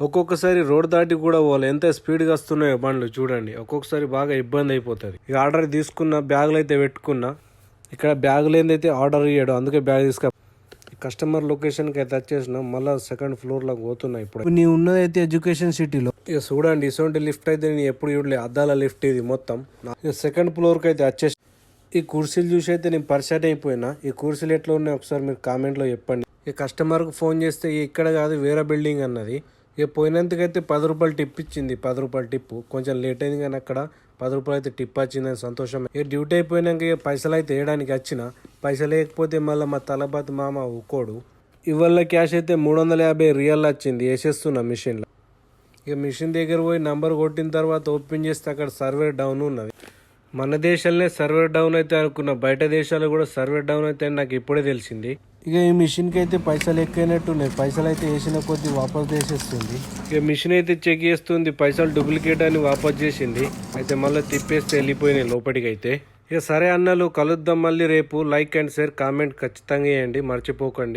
ఒక్కొక్కసారి రోడ్ దాటి కూడా పోవాలి. ఎంత స్పీడ్గా వస్తున్నాయో బండ్లు చూడండి. ఒక్కొక్కసారి బాగా ఇబ్బంది అయిపోతుంది. ఇక ఆర్డర్ తీసుకున్న బ్యాగులు అయితే పెట్టుకున్నా. ఇక్కడ బ్యాగులు ఏందైతే ఆర్డర్ ఇయ్యాడు. అందుకే బ్యాగ్ తీసుక కస్టమర్ లొకేషన్కి అయితే వచ్చేసినాం మళ్ళీ సెకండ్ ఫ్లోర్లోకి పోతున్నా ఇప్పుడు. నీ ఉన్నది అయితే ఎడ్యుకేషన్ సిటీలో ఇక చూడండి ఇటువంటి లిఫ్ట్ అయితే నేను ఎప్పుడు చూడలే. అద్దాల లిఫ్ట్ ఇది మొత్తం. సెకండ్ ఫ్లోర్కి అయితే వచ్చేసి ఈ కుర్చీలు చూసి అయితే నేను పరిచయం అయిపోయినా. ఈ కుర్చీలు ఎట్లా ఉన్నాయి ఒకసారి మీరు కామెంట్లో చెప్పండి. ఈ కస్టమర్కి ఫోన్ చేస్తే "ఈ ఇక్కడ కాదు వేరే బిల్డింగ్ అన్నది. ఇక పోయినందుకైతే పది రూపాయలు టిప్ ఇచ్చింది. పది రూపాయలు టిప్పు. కొంచెం లేట్ అయింది కానీ అక్కడ పది రూపాయలు అయితే టిప్ వచ్చిందని సంతోషం. ఇక డ్యూటీ అయిపోయినాక ఇక పైసలు అయితే వేయడానికి వచ్చిన. పైసలు లేకపోతే మళ్ళీ మా తలబాత్ మామ ఊకోడు. ఇవాళ క్యాష్ అయితే మూడు వందల యాభై రియల్ వచ్చింది. వేసేస్తున్నా మిషన్లో. ఇక మిషన్ దగ్గర పోయి నంబర్ కొట్టిన తర్వాత ఓపెన్ చేస్తే అక్కడ సర్వే డౌన్ ఉన్నది. మన దేశంలో సర్వర్ డౌన్ అయితే అనుకున్న బయట దేశాలు కూడా సర్వర్ డౌన్ అయితే అని నాకు ఇప్పుడే తెలిసింది. ఇక ఈ మిషన్కి అయితే పైసలు ఎక్కువైనట్టున్నాయి పైసలు అయితే వేసిన కొద్ది వాపస్ చేసేస్తుంది. ఇక మిషన్ అయితే చెక్ చేస్తుంది పైసలు డూప్లికేట్ అని వాపస్ చేసింది. అయితే మళ్ళీ తిప్పేస్తే వెళ్ళిపోయినాయి లోపలికి అయితే ఇక సరే అన్నలు కలుద్దాం మళ్ళీ రేపు. లైక్ అండ్ షేర్ కామెంట్ ఖచ్చితంగా వేయండి మర్చిపోకండి.